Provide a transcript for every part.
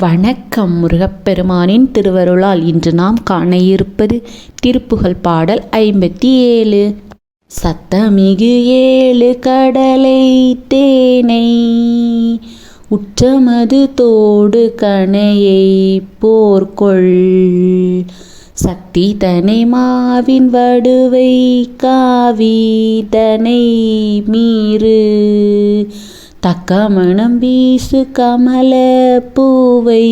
வணக்கம் முருகப்பெருமானின் திருவருளால் இன்று நாம் காண இருப்பது திருப்புகழ் பாடல் ஐம்பத்தி ஏழு. சத்தமிகு ஏழு கடலை தேனை உற்றமது தோடு கணையை போர்கொள். சக்தி தனை மாவின் வடுவை காவி தனை மீறு. தக்க மணம் வீசு கமல பூவை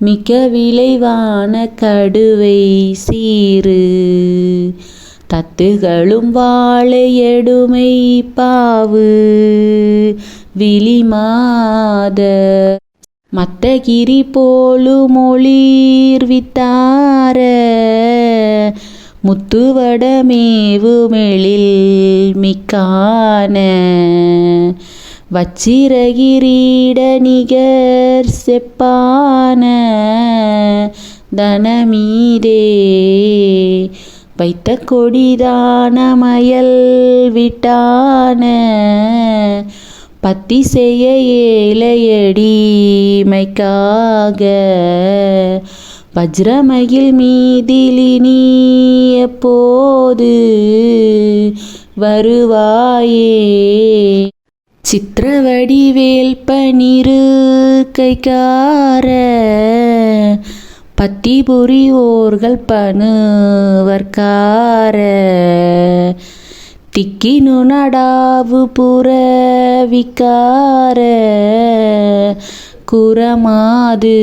மிக்க விளைவான கடுவை சீரு தத்துகளும் வாழை எடுமை பாவு விழிமாத மத்தகிரி போலுமொளிர் வித்தார முத்துவடமேவுமெழில் மிக்கான வச்சிரகிரீட நிகர் செப்பான தனமீதே. வைத்த கொடிதானமயல் விட்டான பத்தி செய்ய ஏழையடிமைக்காக வஜ்ரமகில் மீதிலினி எப்போது வருவாயே. சித்திரவடிவேல் பனிரு கைக்கார பத்தி புரிவோர்கள் பணுவர்கார திக்கினு நடாவு புறவிக்கார குரமாது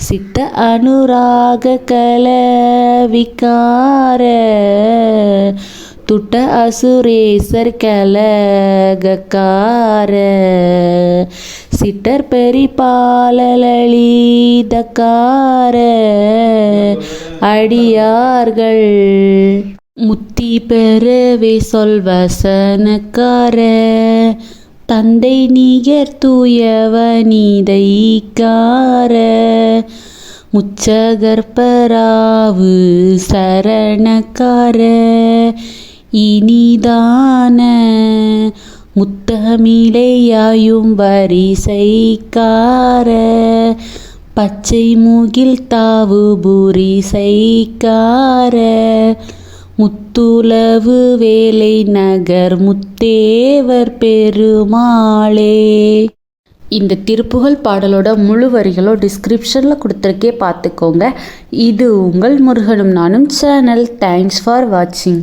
சித்த அனுராக கல விகார துட்ட அசுரேசர் கலகக்கார சிட்டர் பெரிபாலலிதக்கார அடியார்கள் முத்தி பெறவே சொல்வசனக்கார தந்தை நிகர் தூயவனிதைக்கார முச்சகற்பராவு சரணக்கார இனிதான முத்தமிழையாயும் வரிசைக்கார பச்சை மூகில் தாவு புரிசைக்கார முத்துளவு வேலை நகர் முத்தேவர் பெருமாளே. இந்த திருப்புகழ் பாடலோட முழு வரிகளோ டிஸ்கிரிப்ஷனில் கொடுத்துருக்கே பார்த்துக்கோங்க. இது உங்கள் முருகனும் நானும் சேனல் தேங்க்ஸ் ஃபார் வாட்சிங்